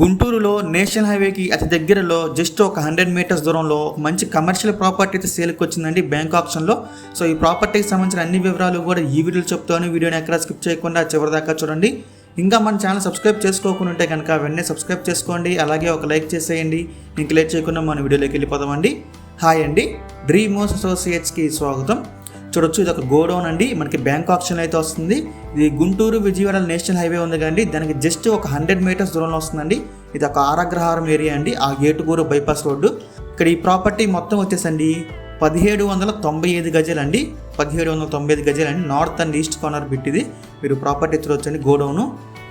గుంటూరులో నేషనల్ హైవేకి అతి దగ్గరలో జస్ట్ ఒక హండ్రెడ్ మీటర్స్ దూరంలో మంచి కమర్షియల్ ప్రాపర్టీ అయితే సేల్కి వచ్చిందండి బ్యాంక్ ఆప్షన్లో. సో ఈ ప్రాపర్టీకి సంబంధించిన అన్ని వివరాలు కూడా ఈ వీడియోలో చెప్తాను. వీడియోని ఎక్కడ స్కిప్ చేయకుండా చివరి దాకా చూడండి. ఇంకా మన ఛానల్ సబ్స్క్రైబ్ చేసుకోకుండా ఉంటే కనుక వెంటనే సబ్స్క్రైబ్ చేసుకోండి. అలాగే ఒక లైక్ చేసేయండి. ఇంక లేట్ చేయకుండా మన వీడియోలోకి వెళ్ళిపోదామండి. హాయ్ అండి. డ్రీమోస్ అసోసియేట్స్కి స్వాగతం. చూడొచ్చు. ఇది ఒక గోడౌన్ అండి. మనకి బ్యాంక్ ఆప్షన్ అయితే వస్తుంది. ఇది గుంటూరు విజయవాడ నేషనల్ హైవే ఉంది కండి దానికి జస్ట్ ఒక హండ్రెడ్ మీటర్స్ దూరంలో వస్తుందండి. ఇది ఒక ఆరాగ్రహారం ఏరియా అండి. ఆ ఏటుగూరు బైపాస్ రోడ్డు. ఇక్కడ ఈ ప్రాపర్టీ మొత్తం వచ్చేసండి. పదిహేడు వందల తొంభై ఐదు గజలండి. పదిహేడు వందల తొంభై ఐదు గజలండి. నార్త్ అండ్ ఈస్ట్ కార్నర్ బిట్టిది. మీరు ప్రాపర్టీ చూడొచ్చండి గోడౌను.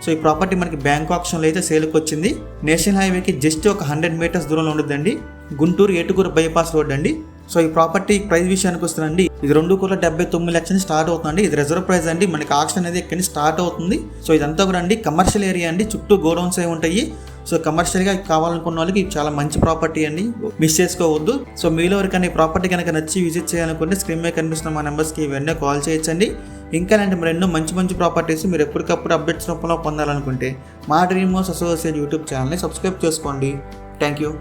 సో ఈ ప్రాపర్టీ మనకి బ్యాంక్ ఆప్షన్లో అయితే సేల్కి వచ్చింది. నేషనల్ హైవేకి జస్ట్ ఒక హండ్రెడ్ మీటర్స్ దూరంలో ఉండదండి గుంటూరు ఏటుగురు బైపాస్ రోడ్ అండి సో ఈ ప్రాపర్టీ ప్రైస్ విషయానికి వస్తుందండి. ఇది రెండు కోట్ల డెబ్బై తొమ్మిది లక్షలు స్టార్ట్ అవుతుందండి. ఇది రిజర్వ్ ప్రైస్ అండి. మనకి ఆక్షన్ అనేది ఇక్కడ నుంచి స్టార్ట్ అవుతుంది? సో ఇదంతా కూడా అండి కమర్షియల్ ఏరియా అండి. చుట్టూ గోడౌన్స్ అయి ఉంటాయి. సో కమర్షియల్గా కావాలనుకున్న వాళ్ళకి ఇది చాలా మంచి ప్రాపర్టీ అండి. మిస్ చేసుకోవద్దు. సో మీలో ఎవరికైనా ఈ ప్రాపర్టీ కనుక నచ్చి విజిట్ చేయాలనుకుంటే స్క్రీన్ మీద కనిపిస్తున్న మా నెంబర్స్కి ఇవన్నీ కాల్ చేయొచ్చండి. ఇంకా అంటే మరి ఎన్నో మంచి మంచి ప్రాపర్టీస్ మీరు ఎప్పటికప్పుడు అప్డేట్స్ రూపంలో పొందాలనుకుంటే మా డ్రీమ్ హౌస్ అసోసియేట్ యూట్యూబ్ ఛానల్ని సబ్స్క్రైబ్ చేసుకోండి. Thank you